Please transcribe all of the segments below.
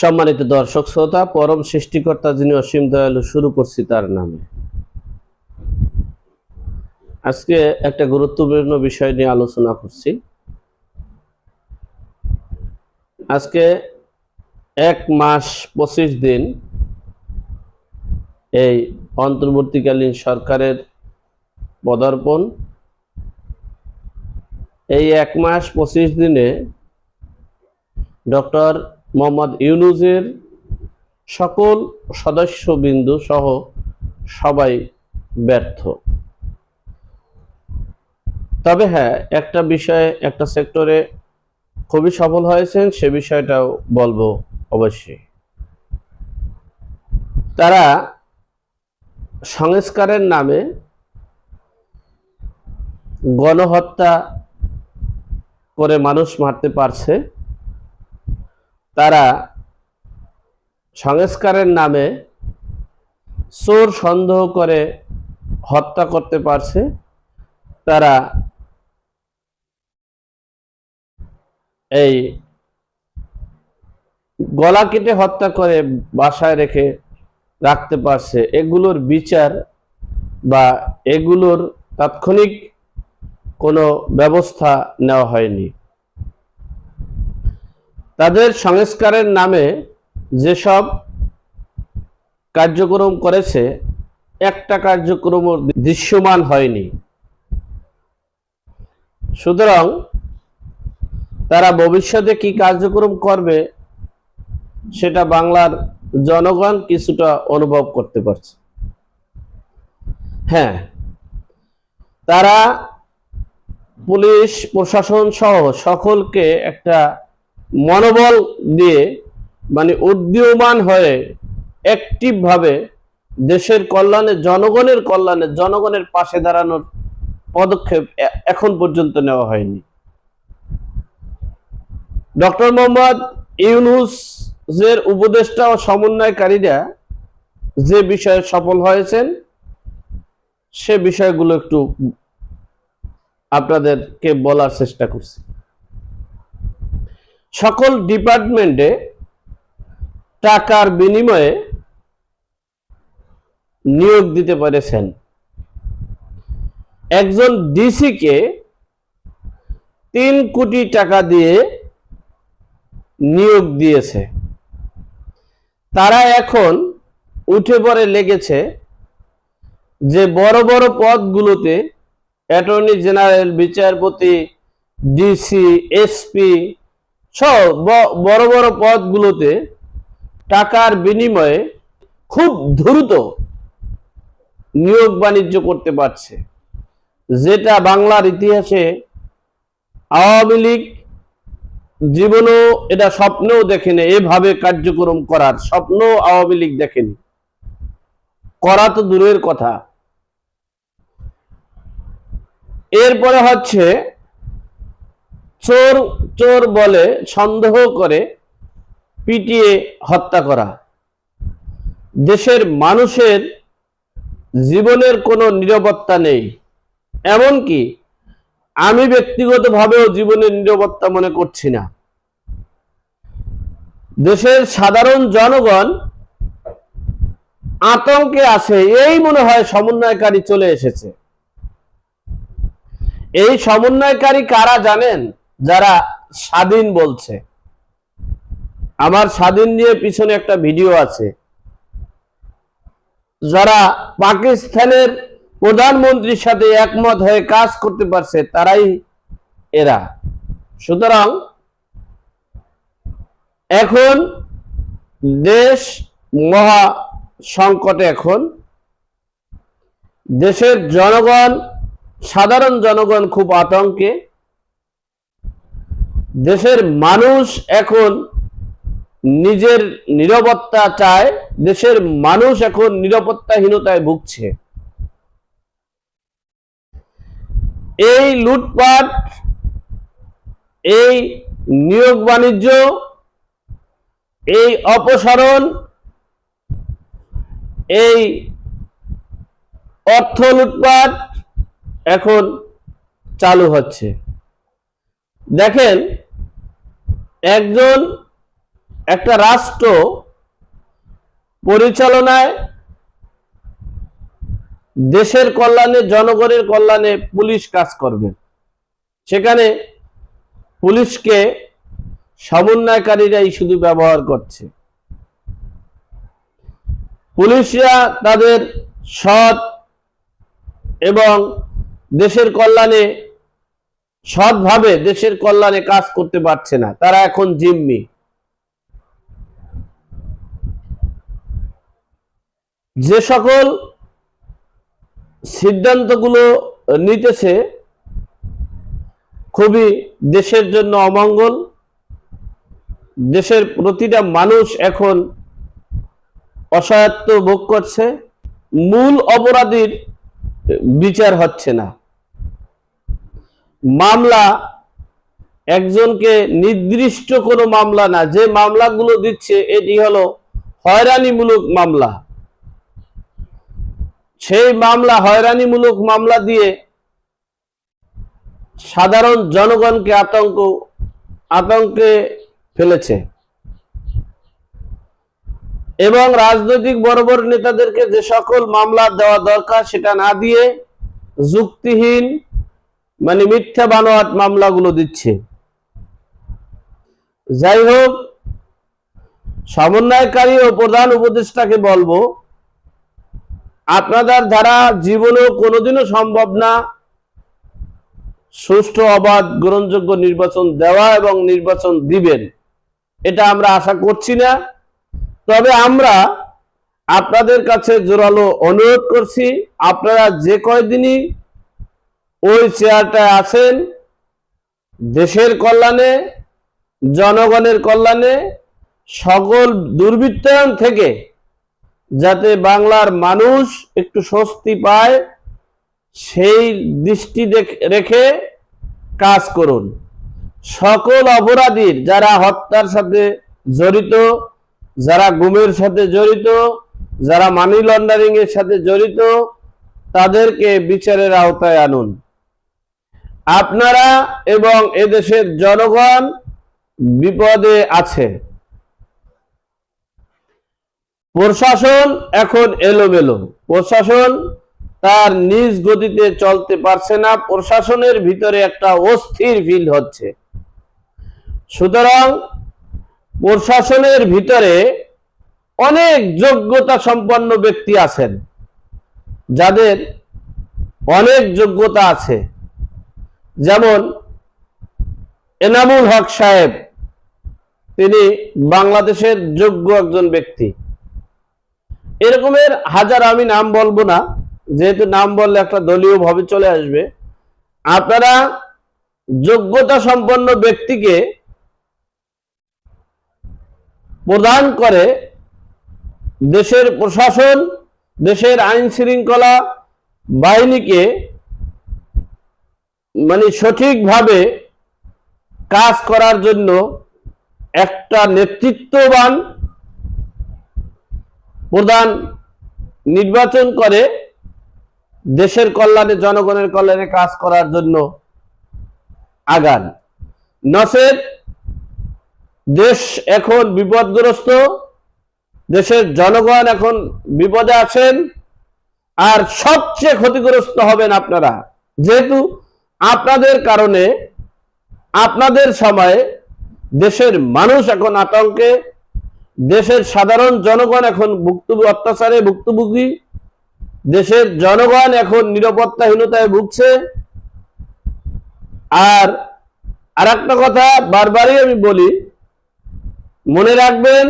সম্মানিত দর্শক শ্রোতা, পরম সৃষ্টিকর্তা যিনি অসীম দয়ালু, শুরু করছি তার নামে। আজকে একটা গুরুত্বপূর্ণ বিষয় নিয়ে আলোচনা করছি। আজকে এক মাস পঁচিশ দিন এই অন্তর্বর্তীকালীন সরকারের পদার্পণ। এই এক মাস পঁচিশ দিনে ডক্টর মোহাম্মদ ইউনুজের সকল সদস্যবিন্দু সহ সবাই ব্যর্থ। তবে হ্যাঁ একটা বিষয়ে, একটা সেক্টরে খুবই সফল হয়েছেন, সে বিষয়টাও বলব অবশ্যই। তারা সংস্কারের নামে গণহত্যা করে মানুষ মারতে পারছে। তারা সংস্কারের নামে চোর সন্দেহ করে হত্যা করতে পারছে। তারা এই গলা কেটে হত্যা করে বাসায় রেখে রাখতে পারছে। এগুলোর বিচার বা এগুলোর তাৎক্ষণিক কোনো ব্যবস্থা নেওয়া হয়নি। তাদের সংস্কারের নামে যেসব কার্যক্রম করেছে, একটা কার্যক্রম দৃশ্যমান হয়নি। সুতরাং তারা ভবিষ্যতে কি কার্যক্রম করবে, সেটা বাংলার জনগণ কিছুটা অনুভব করতে পারছে। হ্যাঁ তারা পুলিশ, প্রশাসন সহ সকলকে একটা মনোবল দিয়ে মানে উদ্দীয়মান হয়ে অ্যাক্টিভ ভাবে দেশের কল্যাণে, জনগণের কল্যাণে, জনগণের পাশে দাঁড়ানোর পদক্ষেপ এখন পর্যন্ত নেওয়া হয়নি। ডক্টর মোহাম্মদ ইউনুসের উপদেষ্টা ও সমন্বয়কারীরা যে বিষয়ে সফল হয়েছেন, সে বিষয়গুলো একটু আপনাদেরকে বলার চেষ্টা করছি। সকল ডিপার্টমেন্টে টাকার বিনিময়ে নিয়োগ দিতে পেরেছেন। একজন ডিসিকে তিন কোটি টাকা দিয়ে নিয়োগ দিয়েছে। তারা এখন উঠে পড়ে লেগেছে যে বড় বড় পদগুলোতে অ্যাটর্নি জেনারেল, বিচারপতি, ডিসি, এসপি সহ বড় বড় পদগুলোতে টাকার বিনিময়ে খুব দ্রুত নিয়োগ বাণিজ্য করতে পারছে। যেটা বাংলার ইতিহাসে আওয়ামী লীগ জীবনেও এটা স্বপ্নেও দেখেনি, এভাবে কার্যক্রম করার স্বপ্ন আওয়ামী লীগ দেখেনি। করা তো দূরের কথা। এরপরে হচ্ছে চোর চোর বলে সন্দেহ করে পিটিয়ে হত্যা করা। দেশের মানুষের জীবনের কোনো নিরাপত্তা নেই। এমনকি আমি ব্যক্তিগতভাবেও জীবনের নিরাপত্তা মনে করছি না। দেশের সাধারণ জনগণ আতঙ্কে আছে, এই মনে হয় সমন্বয়কারী চলে এসেছে। এই সমন্বয়কারী কারা জানেন? যারা স্বাধীন বলছে। আমার স্বাধীন নিয়ে পিছনে একটা ভিডিও আছে। যারা পাকিস্তানের প্রধানমন্ত্রীর সাথে একমত হয়ে কাজ করতে পারছে, তারাই এরা। সুতরাং এখন দেশ মহা সংকটে এখন। দেশের জনগণ, সাধারণ জনগণ খুব আতঙ্কে। দেশের মানুষ এখন নিজের নিরাপত্তা চায়, দেশের মানুষ এখন নিরাপত্তাহীনতায় ভুগছে। এই লুটপাট, এই নিয়োগ বাণিজ্য, এই অপসারণ, এই অর্থ লুটপাট এখন চালু হচ্ছে। দেখেন একজন একটা রাষ্ট্র পরিচালনায় দেশের কল্যাণে, জনগণের কল্যাণে পুলিশ কাজ করবে। সেখানে পুলিশকে সমন্বয়কারীরাই শুধু ব্যবহার করছে। পুলিশরা তাদের সৎ এবং দেশের কল্যাণে সৎভাবে দেশের কল্যাণে কাজ করতে পারছে না। তারা এখন জিম্মি। যে সকল সিদ্ধান্তগুলো নিতেছে, খুবই দেশের জন্য অমঙ্গল। দেশের প্রতিটা মানুষ এখন অসহায়ত্ব ভোগ করছে। মূল অপরাধীর বিচার হচ্ছে না। মামলা, একজনকে নির্দিষ্ট কোনো মামলা না, যে মামলাগুলো দিচ্ছে, এটি হলো হয়রানিমূলক মামলা। সেই মামলা, হয়রানিমূলক মামলা দিয়ে সাধারণ জনগণকে আতঙ্ক, আতঙ্কে ফেলেছে। এবং রাজনৈতিক বড় বড় নেতাদেরকে যে সকল মামলা দেওয়া দরকার, সেটা না দিয়ে যুক্তিহীন মানে মিথ্যা বানোয়াট মামলাগুলো দিচ্ছে। যাই হোক, সমন্বয়কারী ও প্রধান উপদেষ্টাকে বলব, আপনাদের দ্বারা জীবনেও কোনোদিনও সম্ভব না সুষ্ঠু, অবাধ, গ্রহণযোগ্য নির্বাচন দেওয়া এবং নির্বাচন দিবেন। এটা আমরা আশা করছি না। তবে আমরা আপনাদের কাছে জোরালো অনুরোধ করছি, আপনারা যে কয়দিনই ওই চেয়ারটায় আছেন দেশের কল্যাণে, জনগণের কল্যাণে সকল দুর্বৃত্তায়ন থেকে যাতে বাংলার মানুষ একটু স্বস্তি পায়, সেই দৃষ্টি রেখে কাজ করুন। সকল অপরাধীর যারা হত্যার সাথে জড়িত, যারা গুমের সাথে জড়িত, যারা মানি লন্ডারিং এর সাথে জড়িত, তাদেরকে বিচারের আওতায় আনুন। আপনারা এবং এদেশের জনগণ বিপদে আছে। প্রশাসন এখন এলোমেলো। প্রশাসন তার নিজ গতিতে চলতে পারছে না। প্রশাসনের ভিতরে একটা অস্থির ফিল হচ্ছে। সুতরাং প্রশাসনের ভিতরে অনেক যোগ্যতা সম্পন্ন ব্যক্তি আছেন। যাদের অনেক যোগ্যতা আছে। যেমন এনামুল হক সাহেব, তিনি বাংলাদেশের যোগ্য একজন ব্যক্তি। এরকমের হাজার আমি নাম বলব না, যেহেতু নাম বললে একটা দলীয় ভাবে চলে আসবে। আপনারা যোগ্যতা সম্পন্ন ব্যক্তিকে প্রদান করে দেশের প্রশাসন, দেশের আইন শৃঙ্খলা বাহিনীকে মানে সঠিকভাবে কাজ করার জন্য একটা নেতৃত্ববান প্রধান নির্বাচন করে দেশের কল্যাণে, জনগণের কল্যাণে কাজ করার জন্য আগান। নসেদ দেশ এখন বিপদগ্রস্ত, দেশের জনগণ এখন বিপদে আছেন, আর সবচেয়ে ক্ষতিগ্রস্ত হবেন আপনারা। যেহেতু আপনাদের কারণে, আপনাদের সময়ে দেশের মানুষ এখন আতঙ্কে, দেশের সাধারণ জনগণ এখন ভুক্তভোগী, অত্যাচারে ভুক্তভোগী, দেশের জনগণ এখন নিরাপত্তাহীনতায় ভুগছে। আর আর একটা কথা বারবারই আমি বলি, মনে রাখবেন,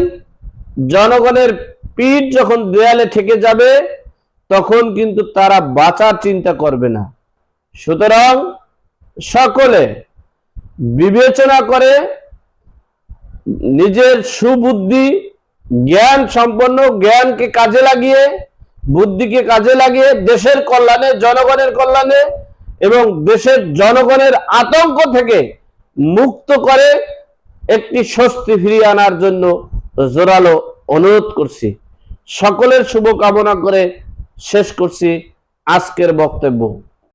জনগণের পিঠ যখন দেয়ালে ঠেকে যাবে, তখন কিন্তু তারা বাঁচার চিন্তা করবে না। সুতরাং সকলে বিবেচনা করে নিজের সুবুদ্ধি, জ্ঞান সম্পন্ন, জ্ঞানকে কাজে লাগিয়ে, বুদ্ধিকে কাজে লাগিয়ে, দেশের কল্যাণে, জনগণের কল্যাণে এবং দেশের জনগণের আতঙ্ক থেকে মুক্ত করে একটি স্বস্তি ফিরিয়ে আনার জন্য জোরালো অনুরোধ করছি। সকলের শুভকামনা করে শেষ করছি আজকের বক্তব্য।